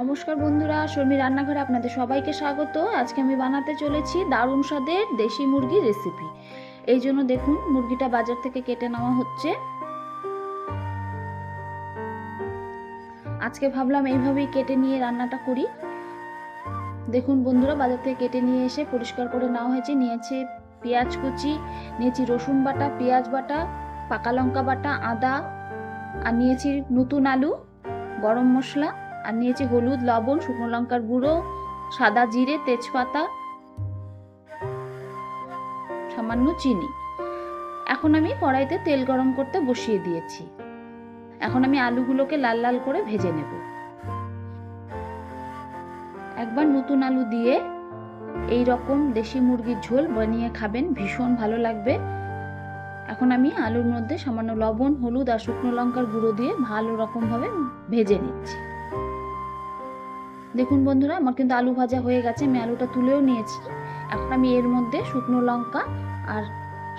নমস্কার বন্ধুরা শর্মি রান্নাঘরে আপনাদের সবাইকে স্বাগত। আজকে আমি বানাতে চলেছি দারুণ স্বাদের দেশি মুরগির রেসিপি এই জন্য দেখুন, মুরগিটা বাজার থেকে কেটে নেওয়া হচ্ছে। আজকে ভাবলাম এইভাবেই কেটে নিয়ে রান্নাটা করি। দেখুন বন্ধুরা, বাজার থেকে কেটে নিয়ে এসে পরিষ্কার করে নেওয়া হয়েছে। নিয়েছে পেঁয়াজ কুচি, নিয়েছি রসুন বাটা, পেঁয়াজ বাটা, পাকা লঙ্কা বাটা, আদা, আর নিয়েছি নতুন আলু, গরম মশলা। আর নিয়েছি হলুদ, লবণ, শুকনো লঙ্কার গুঁড়ো, সাদা জিরে, তেজপাতা, সামান্য চিনি। এখন আমি কড়াইতে তেল গরম করতে বসিয়ে দিয়েছি। এখন আমি আলুগুলোকে লাল লাল করে ভেজে নেব। একবার নতুন আলু দিয়ে এই রকম দেশি মুরগির ঝোল বানিয়ে খাবেন, ভীষণ ভালো লাগবে। এখন আমি আলুর মধ্যে সামান্য লবণ, হলুদ আর শুকনো লঙ্কার গুঁড়ো দিয়ে ভালো রকমভাবে ভেজে নিচ্ছি। দেখুন বন্ধুরা, আমার কিন্তু আলু ভাজা হয়ে গেছে, আমি আলুটা তুলেও নিয়েছি। এখন আমি এর মধ্যে শুকনো লঙ্কা আর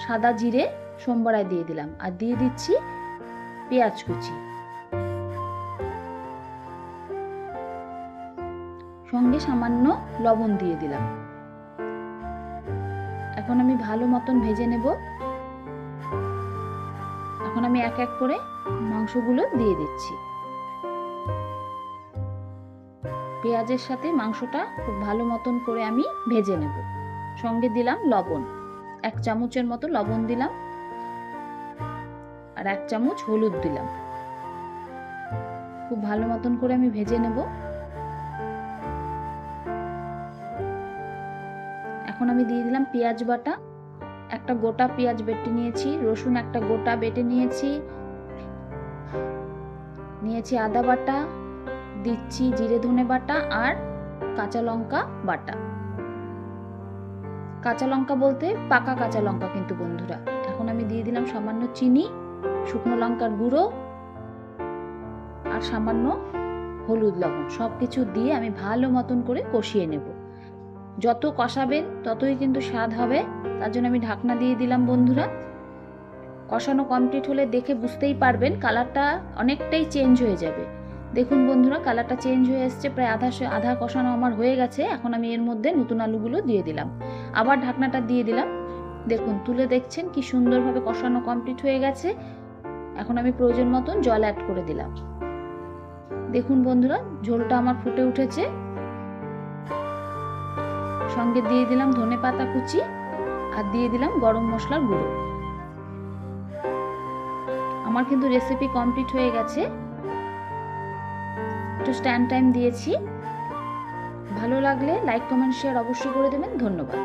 সাদা জিরে সোমবারায় দিয়ে দিলাম। আর দিয়ে দিচ্ছি পেঁয়াজ কুচি। সঙ্গে সামান্য লবণ দিয়ে দিলাম। এখন আমি ভালো মতন ভেজে নেব। এখন আমি এক এক করে মাংসগুলো দিয়ে দিচ্ছি। পেঁয়াজের সাথে মাংসটা খুব ভালো মতন করে আমি ভেজে নেব। সঙ্গে দিলাম লবণ। এক চামচের মতো লবণ দিলাম। আর এক চামচ হলুদ দিলাম। খুব ভালো মতন করে আমি ভেজে নেব। এখন আমি দিয়ে দিলাম পেঁয়াজ বাটা। একটা গোটা পেঁয়াজ বেটে নিয়েছি, রসুন একটা গোটা বেটে নিয়েছি। নিয়েছি আদা বাটা। দিচ্ছি জিরে ধনে বাটা আর কাঁচা লঙ্কা বাটা। কাঁচা লঙ্কা বলতে পাকা কাঁচা লঙ্কা কিন্তু বন্ধুরা। এখন আমি দিয়ে দিলাম সামান্য চিনি, শুকনো লঙ্কার গুঁড়ো আর সামান্য হলুদ লবণ। সব কিছু দিয়ে আমি ভালো মতন করে কষিয়ে নেব। যত কষাবেন ততই কিন্তু স্বাদ হবে। তার জন্য আমি ঢাকনা দিয়ে দিলাম বন্ধুরা। কষানো কমপ্লিট হলে দেখে বুঝতেই পারবেন কালারটা অনেকটাই চেঞ্জ হয়ে যাবে। দেখুন বন্ধুরা কালারটা চেঞ্জ হয়ে এসছে, প্রায় আধা আধা কষানো আমার হয়ে গেছে। এখন আমি এর মধ্যে নতুন আলুগুলো দিয়ে দিলাম। আবার ঢাকনাটা দিয়ে দিলাম। দেখুন, তুলে দেখছেন কি সুন্দরভাবে কষানো কমপ্লিট হয়ে গেছে। এখন আমি প্রয়োজন মতন জল অ্যাড করে দিলাম। দেখুন বন্ধুরা, ঝোলটা আমার ফুটে উঠেছে। সঙ্গে দিয়ে দিলাম ধনে পাতা কুচি আর দিয়ে দিলাম গরম মশলার গুঁড়ো। আমার কিন্তু রেসিপি কমপ্লিট হয়ে গেছে। একটু স্ট্যান্ড টাইম দিয়েছি। ভালো লাগলে লাইক কমেন্ট শেয়ার অবশ্যই করে দেবেন। ধন্যবাদ।